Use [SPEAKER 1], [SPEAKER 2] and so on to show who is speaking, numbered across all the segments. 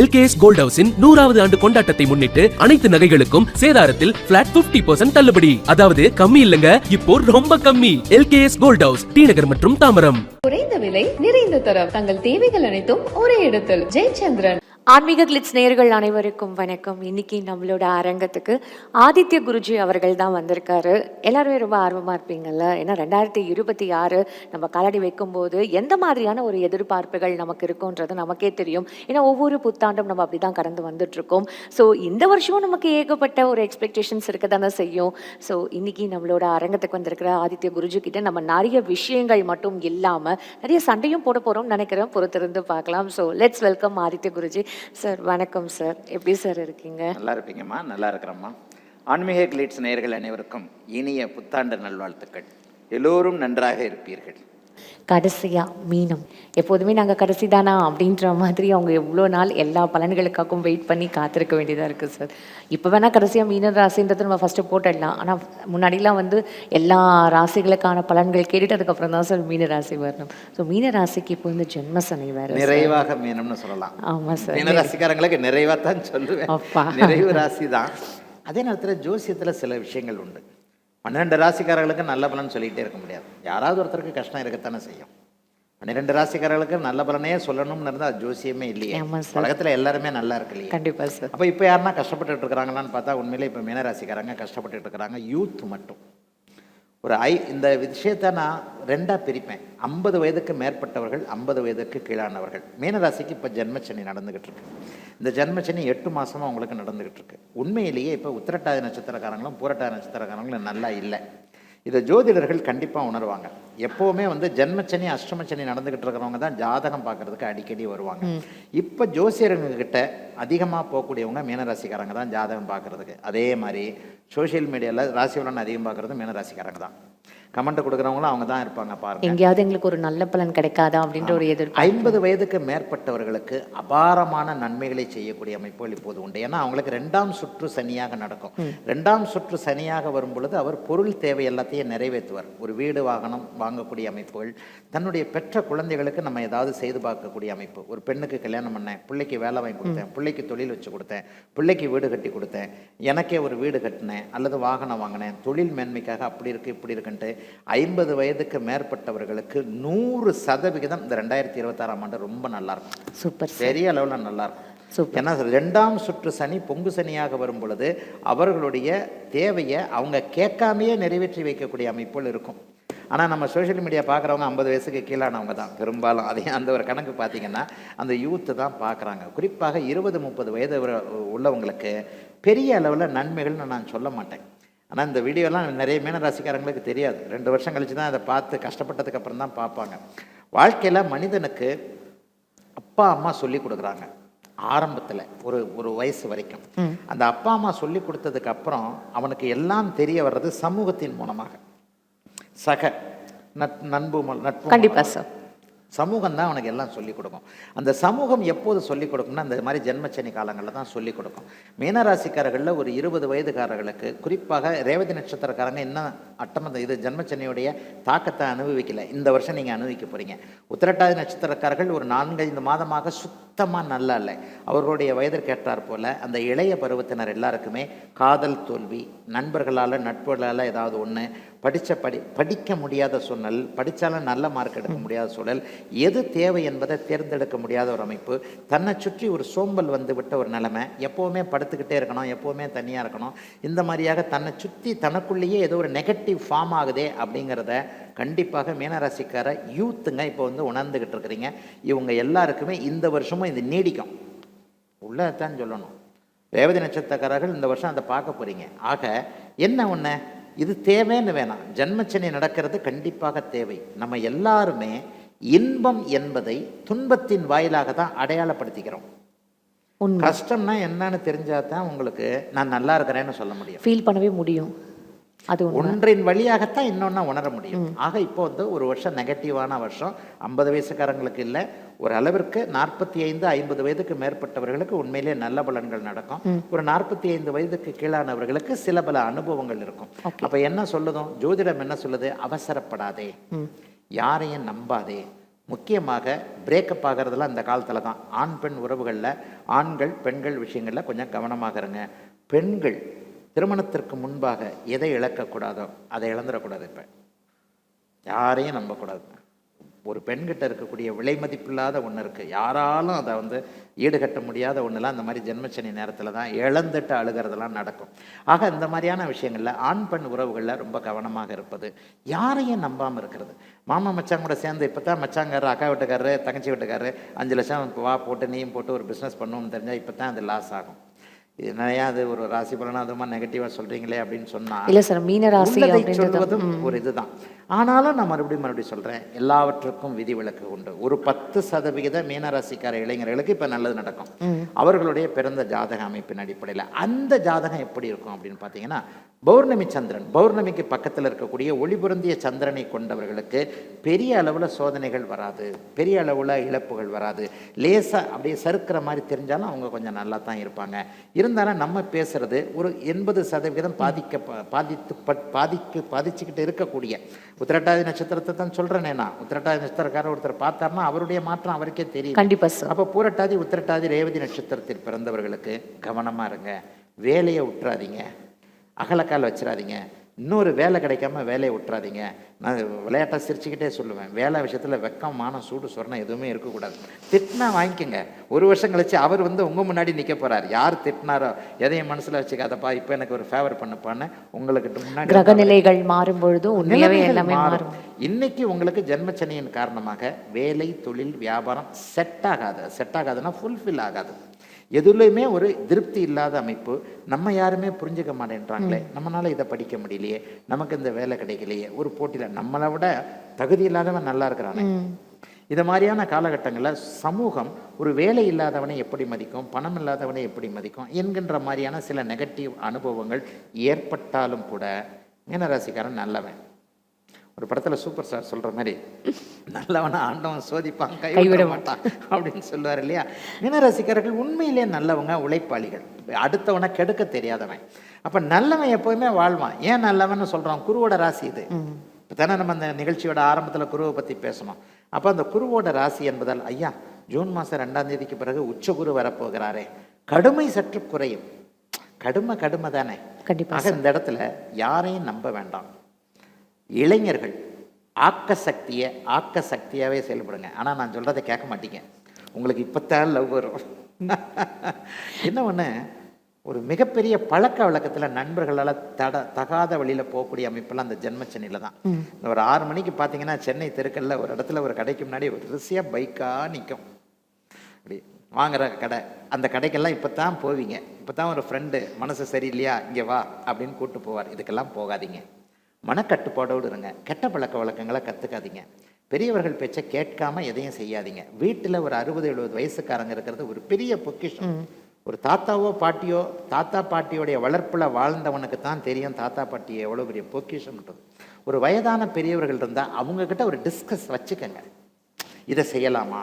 [SPEAKER 1] LKS gold ஹவுஸின் நூறாவது ஆண்டு கொண்டாட்டத்தை முன்னிட்டு அனைத்து நகைகளுக்கும் சேதாரத்தில் பிளாட் 50% தள்ளுபடி. அதாவது கம்மி இல்லங்க இப்போ ரொம்ப கம்மி. எல்கேஎஸ் கோல்ட் ஹவுஸ் டிநகர் மற்றும் தாமரம்.
[SPEAKER 2] குறைந்த விலை நிறைந்த தரம். தங்கள் தேவைகள் அனைத்தும் ஒரே இடத்தில். ஜெயச்சந்திரன்.
[SPEAKER 3] ஆன்மீக கிளிட்ஸ் நேயர்கள் அனைவருக்கும் வணக்கம். இன்னைக்கு நம்மளோட அரங்கத்துக்கு ஆதித்ய குருஜி அவர்கள் தான் வந்திருக்காரு. எல்லாருமே ரொம்ப ஆர்வமாக இருப்பீங்கல்ல? ஏன்னா ரெண்டாயிரத்தி இருபத்தி ஆறு நம்ம காலடி வைக்கும்போது எந்த மாதிரியான ஒரு எதிர்பார்ப்புகள் நமக்கு இருக்குன்றது நமக்கே தெரியும். ஏன்னா ஒவ்வொரு புத்தாண்டும் நம்ம அப்படி தான் கடந்து வந்துட்ருக்கோம் ஸோ இந்த வருஷமும் நமக்கு ஏகப்பட்ட ஒரு எக்ஸ்பெக்டேஷன்ஸ் இருக்க தானே செய்யும். ஸோ இன்னைக்கு நம்மளோட அரங்கத்துக்கு வந்திருக்கிற ஆதித்ய குருஜி கிட்ட நம்ம நிறைய விஷயங்கள் மட்டும் இல்லாமல் நிறைய சண்டையும் போட போகிறோம்னு நினைக்கிறேன். பொறுத்திருந்து பார்க்கலாம். So let's welcome Aditya Guruji. Sir வணக்கம் சார். எப்படி சார் இருக்கீங்க?
[SPEAKER 4] நல்லா இருப்பீங்கம்மா நல்லா இருக்கிறம்மா ஆன்மீக கிளீட்ஸ் நேயர்கள் அனைவருக்கும் இனிய புத்தாண்டு நல்வாழ்த்துக்கள். எல்லோரும் நன்றாக இருப்பீர்கள்.
[SPEAKER 3] கடைசியா மீனம். எப்போதுமே நாங்கள் கடைசி தானா அப்படின்ற மாதிரி அவங்க எவ்வளோ நாள் எல்லா பலன்களுக்காகவும் வெயிட் பண்ணி காத்திருக்க வேண்டியதாக இருக்குது சார் இப்போ வேணால் கடைசியாக மீன ராசின்றது நம்ம ஃபஸ்ட்டு போட்டுடலாம். ஆனால் முன்னாடிலாம் வந்து எல்லா ராசிகளுக்கான பலன்கள் கேட்டுட்டு அதுக்கப்புறம் தான் சார் மீன ராசி வரணும். ஸோ மீன ராசிக்கு இப்போ வந்து ஜென்ம சனி வேறு
[SPEAKER 4] நிறைவாக மீனம்னு சொல்லலாம்.
[SPEAKER 3] ஆமாம் சார்
[SPEAKER 4] மீனராசிக்காரங்களுக்கு நிறைவாக தான் சொல்லுவேன்.
[SPEAKER 3] அப்பா.
[SPEAKER 4] நிறைவு ராசி தான் அதே நேரத்தில் ஜோசியத்தில் சில விஷயங்கள் உண்டு. பன்னிரெண்டு ராசிக்காரர்களுக்கு நல்ல பலன் சொல்லிகிட்டே இருக்க முடியாது. யாராவது ஒருத்தருக்கு கஷ்டம் இருக்கத்தானே செய்யும். பன்னிரெண்டு ராசிக்காரர்களுக்கு நல்ல பலனே சொல்லணும்னு இருந்தால் ஜோசியமே இல்லையே. உலகத்தில் எல்லாருமே நல்லா இருக்கு இல்லையே.
[SPEAKER 3] கண்டிப்பாக சார்.
[SPEAKER 4] அப்போ இப்போ யாருன்னா கஷ்டப்பட்டுட்டு இருக்கிறாங்களான்னு பார்த்தா உண்மையிலே இப்போ மீனராசிக்காரங்க கஷ்டப்பட்டுட்டு இருக்கிறாங்க. யூத் மட்டும். ஒரு ஐ இந்த விஷயத்தை நான் ரெண்டாக பிரிப்பேன். ஐம்பது வயதுக்கு மேற்பட்டவர்கள் ஐம்பது வயதுக்கு கீழானவர்கள். மீனராசிக்கு இப்போ ஜென்மச்சனி நடந்துகிட்டு இருக்கு இந்த ஜென்மச்சனி எட்டு மாசமா உங்களுக்கு நடந்துகிட்டு இருக்கு உண்மையிலேயே இப்போ உத்திரட்டாதி நட்சத்திரக்காரங்களும் பூரட்டாதி நட்சத்திரக்காரங்களும் நல்லா இல்லை. இதை ஜோதிடர்கள் கண்டிப்பாக உணர்வாங்க. எப்போவுமே வந்து ஜென்மச்சனி அஷ்டமச்சனி நடந்துகிட்டு இருக்கிறவங்க தான் ஜாதகம் பார்க்கறதுக்கு அடிக்கடி வருவாங்க. இப்போ ஜோசியருங்க கிட்ட அதிகமாக போகக்கூடியவங்க மீனராசிக்காரங்க தான் ஜாதகம் பார்க்கறதுக்கு. அதே மாதிரி சோஷியல் மீடியாவில் ராசி பலன் அதிகம் பார்க்கறது மீனராசிக்காரங்க தான். கமெண்ட் கொடுக்குறவங்களும் அவங்க தான் இருப்பாங்க பாருங்க.
[SPEAKER 3] எங்கேயாவது எங்களுக்கு ஒரு நல்ல பலன் கிடைக்காதா அப்படின்ற ஒரு எதிர்பார்ப்பு.
[SPEAKER 4] ஐம்பது வயதுக்கு மேற்பட்டவர்களுக்கு அபாரமான நன்மைகளை செய்யக்கூடிய அமைப்புகள் இப்போது உண்டு. ஏன்னா அவங்களுக்கு ரெண்டாம் சுற்று சனியாக நடக்கும். ரெண்டாம் சுற்று சனியாக வரும் பொழுது அவர் பொருள் தேவை எல்லாத்தையும் நிறைவேற்றுவார். ஒரு வீடு வாகனம் வாங்கக்கூடிய அமைப்புகள் தன்னுடைய பெற்ற குழந்தைகளுக்கு நம்ம ஏதாவது செய்து பார்க்கக்கூடிய அமைப்பு. ஒரு பெண்ணுக்கு கல்யாணம் பண்ணேன் பிள்ளைக்கு வேலை வாங்கி கொடுத்தேன் பிள்ளைக்கு தொழில் வச்சு கொடுத்தேன் பிள்ளைக்கு வீடு கட்டி கொடுத்தேன் எனக்கே ஒரு வீடு கட்டினேன் அல்லது வாகனம் வாங்கினேன் தொழில் மேன்மைக்காக அப்படி இருக்கு இப்படி இருக்குன்ட்டு ஐம்பது வயதுக்கு மேற்பட்டவர்களுக்கு நூறு சதவிகிதம் இந்த ரெண்டாயிரத்தி இருபத்தாறாம் ஆண்டு ரொம்ப நல்லா இருக்கும்
[SPEAKER 3] சூப்பர்
[SPEAKER 4] பெரிய அளவில் நல்லா இருக்கும்
[SPEAKER 3] சூப்பர்.
[SPEAKER 4] ஏன்னா ரெண்டாம் சுற்று சனி பொங்கு சனியாக வரும் பொழுது அவர்களுடைய தேவையை அவங்க கேட்காமையே நிறைவேற்றி வைக்கக்கூடிய அமைப்புகள் இருக்கும். ஆனால் நம்ம சோஷியல் மீடியா பார்க்குறவங்க ஐம்பது வயசுக்கு கீழானவங்க தான். பெரும்பாலும் அதே அந்த ஒரு கணக்கு பார்த்தீங்கன்னா அந்த யூத்து தான் பார்க்குறாங்க. குறிப்பாக இருபது முப்பது வயது உள்ளவங்களுக்கு பெரிய அளவில் நன்மைகள்னு நான் சொல்ல மாட்டேன். ஆனால் இந்த வீடியோலாம் நிறைய மீனராசிக்காரங்களுக்கு தெரியாது. ரெண்டு வருஷம் கழிச்சு தான் அதை பார்த்து கஷ்டப்பட்டதுக்கு அப்புறம் தான் பார்ப்பாங்க. வாழ்க்கையில் மனிதனுக்கு அப்பா அம்மா சொல்லி கொடுக்குறாங்க. ஆரம்பத்தில் ஒரு ஒரு வயசு வரைக்கும். அந்த அப்பா அம்மா சொல்லி கொடுத்ததுக்கு அப்புறம் அவனுக்கு எல்லாம் தெரிய வர்றது சமூகத்தின் மூலமாக. சக நட் நண்பு நட்பு
[SPEAKER 3] கண்டிப்பா
[SPEAKER 4] மூலமாக.
[SPEAKER 3] சார்
[SPEAKER 4] சமூகம் தான் அவனுக்கு எல்லாம் சொல்லிக் கொடுக்கும். அந்த சமூகம் எப்போது சொல்லிக் கொடுக்கும்னா அந்த மாதிரி ஜென்மச்சனி காலங்களில் தான் சொல்லிக் கொடுக்கும். மீனராசிக்காரர்களில் ஒரு இருபது வயதுக்காரர்களுக்கு குறிப்பாக ரேவதி நட்சத்திரக்காரங்க இன்னும் அட்டமந்த இது ஜென்மச்சனியுடைய தாக்கத்தை அனுபவிக்கல. இந்த வருஷம் நீங்கள் அனுபவிக்க போகிறீங்க உத்திரட்டாதி நட்சத்திரக்காரர்கள் ஒரு நான்கைந்து மாதமாக சுத்தமாக நல்லா இல்லை. அவர்களுடைய வயதிற்கு ஏற்றாற் போல அந்த இளைய பருவத்தினர் எல்லாருக்குமே காதல் தோல்வி நண்பர்களால் நட்புகளால் ஏதாவது ஒன்று படித்த படி படிக்க முடியாத சூழல் படித்தாலும் நல்ல மார்க் எடுக்க முடியாத சூழல் எது தேவை என்பதை தேர்ந்தெடுக்க முடியாத ஒரு அமைப்பு தன்னை சுற்றி ஒரு சோம்பல் வந்து விட்ட ஒரு நிலைமை எப்போவுமே படுத்துக்கிட்டே இருக்கணும் எப்போவுமே தனியாக இருக்கணும் இந்த மாதிரியாக தன்னை சுற்றி தனக்குள்ளேயே ஏதோ ஒரு நெகட்டிவ் ஃபார்ம் ஆகுதே அப்படிங்கிறத கண்டிப்பாக மீனராசிக்கார யூத்துங்க இப்போ வந்து உணர்ந்துக்கிட்டு இருக்கிறீங்க. இவங்க எல்லாருக்குமே இந்த வருஷமும் இது நீடிக்கும். உள்ளதான் சொல்லணும். ரேவதி நட்சத்திரக்காரர்கள் இந்த வருஷம் அதை பார்க்க போறீங்க. ஆக என்ன ஒன்று இது தேவைன்னு வேணாம். ஜன்மச்சனி நடக்கிறது கண்டிப்பாக தேவை. நம்ம எல்லாருமே இன்பம் என்பதை துன்பத்தின் வாயிலாக தான் அடையாளப்படுத்திக்கிறோம். கஷ்டம்னா என்னன்னு தெரிஞ்சா தான் உங்களுக்கு நான் நல்லா இருக்கிறேன்னு சொல்ல முடியும்.
[SPEAKER 3] ஃபீல் பண்ணவே முடியும். அது.
[SPEAKER 4] ஒன்றின் வழியாகத்தான் இன்னொன்னா உணர முடியும். ஆக இப்போ வந்து ஒரு வருஷம் நெகட்டிவான வருஷம் ஐம்பது வயசுக்காரங்களுக்கு இல்லை. ஒரு அளவிற்கு நாற்பத்தி ஐந்து ஐம்பது வயதுக்கு மேற்பட்டவர்களுக்கு உண்மையிலே நல்ல பலன்கள் நடக்கும். ஒரு நாற்பத்தி ஐந்து வயதுக்கு கீழானவர்களுக்கு சில பல அனுபவங்கள் இருக்கும். அப்ப என்ன சொல்லுதும் ஜோதிடம் என்ன சொல்லுது? அவசரப்படாதே. யாரையும் நம்பாதே. முக்கியமாக பிரேக்கப் ஆகிறதுலாம் இந்த காலத்தில் தான். ஆண் பெண் உறவுகளில் ஆண்கள் பெண்கள் விஷயங்களில் கொஞ்சம் கவனமாக இருங்க. பெண்கள் திருமணத்திற்கு முன்பாக எதை இழக்கக்கூடாதோ அதை இழந்துடக்கூடாது இப்போ. யாரையும் நம்பக்கூடாது. ஒரு பெண்கிட்ட இருக்கக்கூடிய விலை மதிப்பில்லாத ஒன்று இருக்குது யாராலும் அதை வந்து ஈடுகட்ட முடியாத ஒன்றுலாம் அந்த மாதிரி ஜென்மச்சனி நேரத்தில் தான் இழந்துட்டு அழுகிறதெல்லாம் நடக்கும். ஆக இந்த மாதிரியான விஷயங்களில் ஆண் பெண் உறவுகளில் ரொம்ப கவனமாக இருப்பது யாரையும் நம்பாமல் இருக்கிறது. மாமா மச்சாங்க கூட சேர்ந்து இப்போ தான் மச்சாங்கார் அக்கா வீட்டுக்காரரு தங்கச்சி வீட்டுக்காரரு அஞ்சு லட்சம் வா போட்டு நீயும் போட்டு ஒரு பிஸ்னஸ் பண்ணுவோம்னு தெரிஞ்சால் இப்போ தான் அது லாஸ் ஆகும். நிறையா அது ஒரு ராசி பலனா அதுமா நெகட்டிவாக சொல்கிறீங்களே அப்படின்னு சொன்னால்
[SPEAKER 3] இல்ல சார் மீன ராசி
[SPEAKER 4] சொல்வதும் ஒரு இதுதான். ஆனாலும் நான் மறுபடியும் மறுபடியும் சொல்றேன் எல்லாவற்றுக்கும் விதிவிலக்கு உண்டு. ஒரு பத்து சதவிகித மீனராசிக்கார இளைஞர்களுக்கு இப்ப நல்லது நடக்கும். அவர்களுடைய பிறந்த ஜாதக அமைப்பின் அடிப்படையில் அந்த ஜாதகம் எப்படி இருக்கும் அப்படின்னு பார்த்தீங்கன்னா பௌர்ணமி சந்திரன் பௌர்ணமிக்கு பக்கத்தில் இருக்கக்கூடிய ஒளிபுரந்திய சந்திரனை கொண்டவர்களுக்கு பெரிய அளவில் சோதனைகள் வராது பெரிய அளவில் இழப்புகள் வராது. லேசாக அப்படியே சறுக்கிற மாதிரி தெரிஞ்சாலும் அவங்க கொஞ்சம் நல்லா தான் இருப்பாங்க. இருந்தாலும் நம்ம பேசுறது ஒரு எண்பது சதவிகிதம் பாதிக்க பாதித்து பாதிக்கு பாதிச்சுக்கிட்டு இருக்கக்கூடிய. உத்திரட்டாதி நட்சத்திரத்தை தான் சொல்கிறேனே நான். உத்திரட்டாதி நட்சத்திரக்காரர் ஒருத்தர் பார்த்தாருன்னா அவருடைய மாற்றம் அவருக்கே தெரியும்.
[SPEAKER 3] கண்டிப்பா
[SPEAKER 4] அப்போ பூரட்டாதி உத்திரட்டாதி ரேவதி நட்சத்திரத்தில் பிறந்தவர்களுக்கு கவனமாக இருங்க. வேலையை விட்டுறாதீங்க அகலக்கால் வச்சிடாதீங்க. இன்னொரு வேலை கிடைக்காம வேலையை விட்டுறாதீங்க. நான் விளையாட்டாக சிரிச்சுக்கிட்டே சொல்லுவேன். வேலை விஷயத்தில் வெக்கம் மானம் சூடு சொரணம் எதுவுமே இருக்கக்கூடாது. திட்டினா வாங்கிக்கோங்க. ஒரு வருஷம் கழிச்சு அவர் வந்து உங்கள் முன்னாடி நிற்க போகிறார் யார் திட்டினாரோ எதையும் மனசில் வச்சுக்காதப்பா இப்போ எனக்கு ஒரு ஃபேவர் பண்ணப்பான்னு உங்களுக்கு முன்னாடி
[SPEAKER 3] கிரக நிலைகள் மாறும் பொழுது உண்மையாவே
[SPEAKER 4] நிலைமைகள்
[SPEAKER 3] எல்லாமே
[SPEAKER 4] மாறும்.
[SPEAKER 3] மாறும்.
[SPEAKER 4] இன்னைக்கு உங்களுக்கு ஜென்மச்சனியின் காரணமாக வேலை தொழில் வியாபாரம் செட் ஆகாது. செட் ஆகாதுன்னா ஃபுல்ஃபில் ஆகாது. எதுலையுமே ஒரு திருப்தி இல்லாத அமைப்பு. நம்ம யாருமே புரிஞ்சுக்க மாட்டேன்றாங்களே. நம்மளால இதை படிக்க முடியலையே. நமக்கு இந்த வேலை கிடைக்கலையே. ஒரு போட்டியில் நம்மளை விட தகுதி இல்லாதவன் நல்லா இருக்கிறானே. இது மாதிரியான காலகட்டங்களில் சமூகம் ஒரு வேலை இல்லாதவனை எப்படி மதிக்கும் பணம் இல்லாதவனை எப்படி மதிக்கும் என்கின்ற மாதிரியான சில நெகட்டிவ் அனுபவங்கள் ஏற்பட்டாலும் கூட மீனராசிக்காரன் நல்லவன். ஒரு படத்துல சூப்பர் ஸ்டார் சொல்ற மாதிரி நல்லவனா ஆண்டவன் சோதிப்பான் கைவிட மாட்டான் அப்படின்னு சொல்லுவார் இல்லையா? மீனராசிக்காரர்கள் உண்மையிலே நல்லவங்க உழைப்பாளிகள். அடுத்தவனை கெடுக்க தெரியாதவன். அப்ப நல்லவன் எப்பவுமே வாழ்வான். ஏன் நல்லவன்னு சொல்றோம்? குருவோட ராசி இது. இப்போ தானே நம்ம அந்த நிகழ்ச்சியோட ஆரம்பத்துல குருவை பத்தி பேசணும். அப்ப அந்த குருவோட ராசி என்பதால் ஐயா ஜூன் மாசம் ரெண்டாம் தேதிக்கு பிறகு உச்சகுரு வரப்போகிறாரே. கடுமை சற்று குறையும். கடுமை கடுமை தானே
[SPEAKER 3] கண்டிப்பா
[SPEAKER 4] ஆக இந்த இடத்துல யாரையும் நம்ப வேண்டாம். இளைஞர்கள் ஆக்க சக்தியை ஆக்க சக்தியாகவே செயல்படுங்க. ஆனால் நான் சொல்கிறத கேட்க மாட்டீங்க. உங்களுக்கு இப்போத்தான் லவ் வரும். என்ன ஒன்று ஒரு மிகப்பெரிய பழக்க வழக்கத்தில் நண்பர்களால் தட தகாத வழியில் போகக்கூடிய அமைப்பெல்லாம் அந்த ஜென்மச்சனியில் தான். இந்த ஒரு ஆறு மணிக்கு பார்த்தீங்கன்னா சென்னை தெருக்கல்ல ஒரு இடத்துல ஒரு கடைக்கு முன்னாடி ஒரு ரிசியாக பைக்காக நிற்கும் அப்படி வாங்குற கடை. அந்த கடைக்கெல்லாம் இப்போ தான் போவீங்க. இப்போ தான் ஒரு ஃப்ரெண்டு மனசு சரியில்லையா? இங்கே வா. அப்படின்னு கூட்டு போவார். இதுக்கெல்லாம் போகாதீங்க. மனக்கட்டுப்பாடோடு இருங்க. கெட்ட பழக்க வழக்கங்களை கற்றுக்காதீங்க பெரியவர்கள் பேச்சை கேட்காம எதையும் செய்யாதீங்க. வீட்டில் ஒரு அறுபது எழுபது வயசுக்காரங்க இருக்கிறது ஒரு பெரிய பொக்கிஷம். ஒரு தாத்தாவோ பாட்டியோ தாத்தா பாட்டியோடைய வளர்ப்பில் வாழ்ந்தவனுக்கு தான் தெரியும் தாத்தா பாட்டி எவ்வளோ பெரிய பொக்கிஷம்ன்றது. ஒரு வயதான பெரியவர்கள் இருந்தால் அவங்கக்கிட்ட ஒரு டிஸ்கஸ் வச்சுக்கோங்க. இதை செய்யலாமா?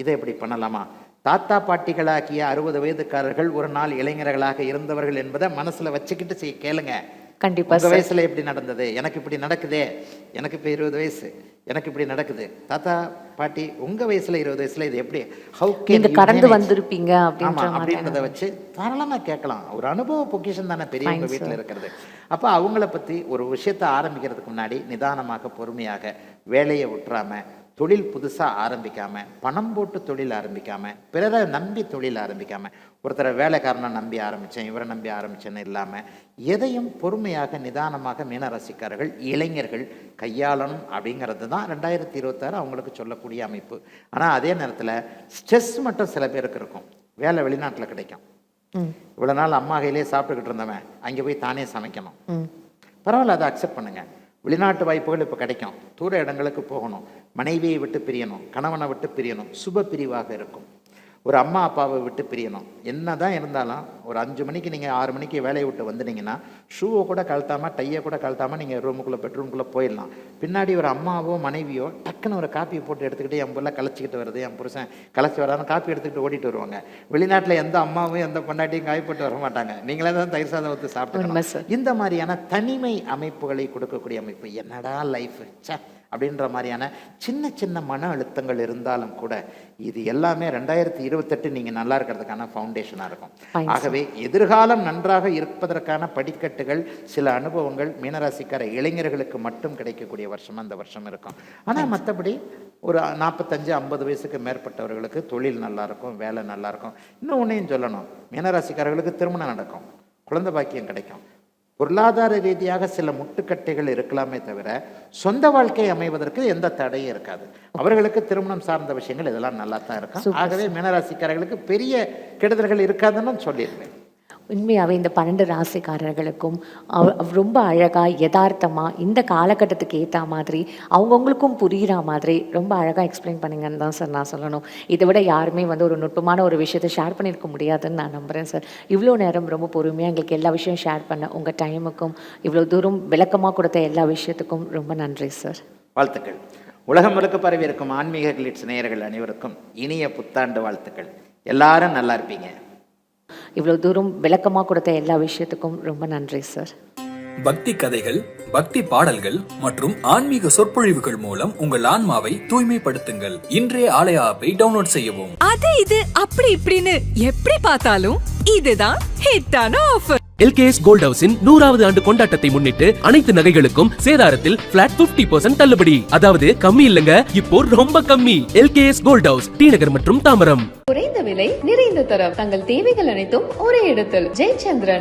[SPEAKER 4] இதை எப்படி பண்ணலாமா? தாத்தா பாட்டிகளாக்கிய அறுபது வயதுக்காரர்கள் ஒரு நாள் இளைஞர்களாக இருந்தவர்கள் என்பதை மனசுல வச்சுக்கிட்டு செய்ய கேளுங்க.
[SPEAKER 3] கண்டிப்பா
[SPEAKER 4] உங்க வயசுல எப்படி நடந்தது? எனக்கு இப்படி நடக்குதே. எனக்கு இப்ப இருபது வயசு. எனக்கு இப்படி நடக்குது. தாத்தா பாட்டி உங்க வயசுல இருபது வயசுல இது எப்படி? ஹவு
[SPEAKER 3] நீங்க கடந்து வந்திருப்பீங்க அப்படின்ற
[SPEAKER 4] ஆமா
[SPEAKER 3] மாதிரியான
[SPEAKER 4] அப்படின்றத வச்சு தாராளமா கேட்கலாம். ஒரு அனுபவ பொக்கிஷம் தானே பெரியவங்க வீட்டில் இருக்கிறது. அப்ப அவங்கள பத்தி ஒரு விஷயத்தை ஆரம்பிக்கிறதுக்கு முன்னாடி நிதானமாக பொறுமையாக வேலையை விட்டுறாம தொழில் புதுசா ஆரம்பிக்காம பணம் போட்டு தொழில் ஆரம்பிக்காம பிறரை நம்பி தொழில் ஆரம்பிக்காம ஒருத்தரை வேலைக்காரனை நம்பி ஆரம்பிச்சேன் இவரை நம்பி ஆரம்பிச்சேன்னு இல்லாம எதையும் பொறுமையாக நிதானமாக மீனராசிக்காரர்கள் இளைஞர்கள் கையாளணும் அப்படிங்கிறது தான் ரெண்டாயிரத்தி இருபத்தாறு அவங்களுக்கு சொல்லக்கூடிய அமைப்பு. ஆனா அதே நேரத்துல ஸ்ட்ரெஸ் மட்டும் சில பேருக்கு இருக்கும். வேலை வெளிநாட்டுல கிடைக்கும். இவ்வளவு நாள் அம்மா கையிலே சாப்பிட்டுக்கிட்டு இருந்தவன் அங்கே போய் தானே சமைக்கணும். பரவாயில்ல அதை அக்செப்ட் பண்ணுங்க. வெளிநாட்டு வாய்ப்புகள் இப்போ கிடைக்கும். தூர இடங்களுக்கு போகணும். மனைவியை விட்டு பிரியணும். கணவனை விட்டு பிரியணும். சுப பிரிவாக இருக்கும். ஒரு அம்மா அப்பாவை விட்டு பிரியணும். என்ன தான் இருந்தாலும் ஒரு அஞ்சு மணிக்கு நீங்கள் ஆறு மணிக்கு வேலையை விட்டு வந்துட்டீங்கன்னா ஷூவை கூட கழட்டாமல் டையை கூட கழட்டாமல் நீங்கள் ரூமுக்குள்ளே பெட்ரூம்குள்ளே போயிடலாம். பின்னாடி ஒரு அம்மாவோ மனைவியோ டக்குன்னு ஒரு காப்பியை போட்டு எடுத்துக்கிட்டு என் புள்ள கலைச்சிக்கிட்டு வருது என் புருஷன் கலைச்சி வராமல் காப்பி எடுத்துக்கிட்டு ஓடிட்டு வருவாங்க. வெளிநாட்டில் எந்த அம்மாவும் எந்த பொண்டாட்டியும் காயப்பட்டு வர மாட்டாங்க. நீங்களே தான் தயிர் சாதம் ஊற்றி சாப்பிட்டு. இந்த மாதிரியான தனிமை அமைப்புகளை கொடுக்கக்கூடிய அமைப்பு என்னடா லைஃப் ச்சே. அப்படின்ற மாதிரியான சின்ன சின்ன மன அழுத்தங்கள் இருந்தாலும் கூட இது எல்லாமே ரெண்டாயிரத்தி இருபத்தெட்டு நீங்கள் நல்லா இருக்கிறதுக்கான ஃபவுண்டேஷனாக இருக்கும். ஆகவே எதிர்காலம் நன்றாக இருப்பதற்கான படிக்கட்டுகள் சில அனுபவங்கள் மீனராசிக்கார இளைஞர்களுக்கு மட்டும் கிடைக்கக்கூடிய வருஷம் அந்த வருஷம் இருக்கும். ஆனால் மற்றபடி ஒரு நாற்பத்தஞ்சு ஐம்பது வயசுக்கு மேற்பட்டவர்களுக்கு தொழில் நல்லா இருக்கும் வேலை நல்லா இருக்கும். இன்னும் ஒன்றையும் சொல்லணும் மீனராசிக்காரர்களுக்கு திருமணம் நடக்கும் குழந்தை பாக்கியம் கிடைக்கும். பொருளாதார ரீதியாக சில முட்டுக்கட்டைகள் இருக்கலாமே தவிர சொந்த வாழ்க்கை அமைவதற்கு எந்த தடையும் இருக்காது. அவர்களுக்கு திருமணம் சார்ந்த விஷயங்கள் இதெல்லாம் நல்லா தான் இருக்கும் ஆகவே மீனராசிக்காரர்களுக்கு பெரிய கெடுதல்கள் இருக்காதுன்னு சொல்லியிருப்பேன்
[SPEAKER 3] உண்மையாகவே இந்த பன்னெண்டு ராசிக்காரர்களுக்கும் அவ் ரொம்ப அழகாக யதார்த்தமாக இந்த காலகட்டத்துக்கு ஏற்ற மாதிரி அவங்கவுங்களுக்கும் புரிகிற மாதிரி ரொம்ப அழகாக எக்ஸ்பிளைன் பண்ணுங்கன்னு தான் சார் நான் சொல்லணும். இதை விட யாருமே வந்து ஒரு நுட்பமான ஒரு விஷயத்தை ஷேர் பண்ணியிருக்க முடியாதுன்னு நான் நம்புகிறேன் சார் இவ்வளோ நேரம் ரொம்ப பொறுமையாக எங்களுக்கு எல்லா விஷயம் ஷேர் பண்ண உங்கள் டைமுக்கும் இவ்வளோ தூரம் விளக்கமாக கொடுத்த எல்லா விஷயத்துக்கும் ரொம்ப நன்றி சார்
[SPEAKER 4] வாழ்த்துக்கள். உலகம் முழுக்க பரவி இருக்கும் ஆன்மீக கிளிட்ஸ் நேயர்கள் அனைவருக்கும் இனிய புத்தாண்டு வாழ்த்துக்கள். எல்லாரும் நல்லா இருப்பீங்க.
[SPEAKER 3] இவ்வளோ தூரம் விளக்கமாக கொடுத்த எல்லா விஷயத்துக்கும் ரொம்ப நன்றி சார்
[SPEAKER 5] பக்தி கதைகள் பக்தி பாடல்கள் மற்றும் ஆன்மீக சொற்பொழிவுகள் மூலம் உங்கள் ஆன்மாவை தூய்மைப்படுத்துங்கள். இன்றைய ஆலய ஆப்பை டவுன்லோட் செய்யவும்.
[SPEAKER 6] அது இது அப்படி இப்படின்னு எப்படி பார்த்தாலும் இதுதான் ஹிட்டான ஆஃபர்
[SPEAKER 1] எல்கேஎஸ் கோல்ட் ஹவுஸின் நூறாவது ஆண்டு கொண்டாட்டத்தை முன்னிட்டு அனைத்து நகைகளுக்கும் சேதாரத்தில் பிளாட் 50% தள்ளுபடி. அதாவது கம்மி இல்லங்க இப்போ ரொம்ப கம்மி. LKS gold house T Nagar மற்றும் தாமரம்.
[SPEAKER 2] குறைந்த விலை நிறைந்த தரம். தங்கள் தேவைகள் அனைத்தும் ஒரே இடத்தில். ஜெயச்சந்திரன்.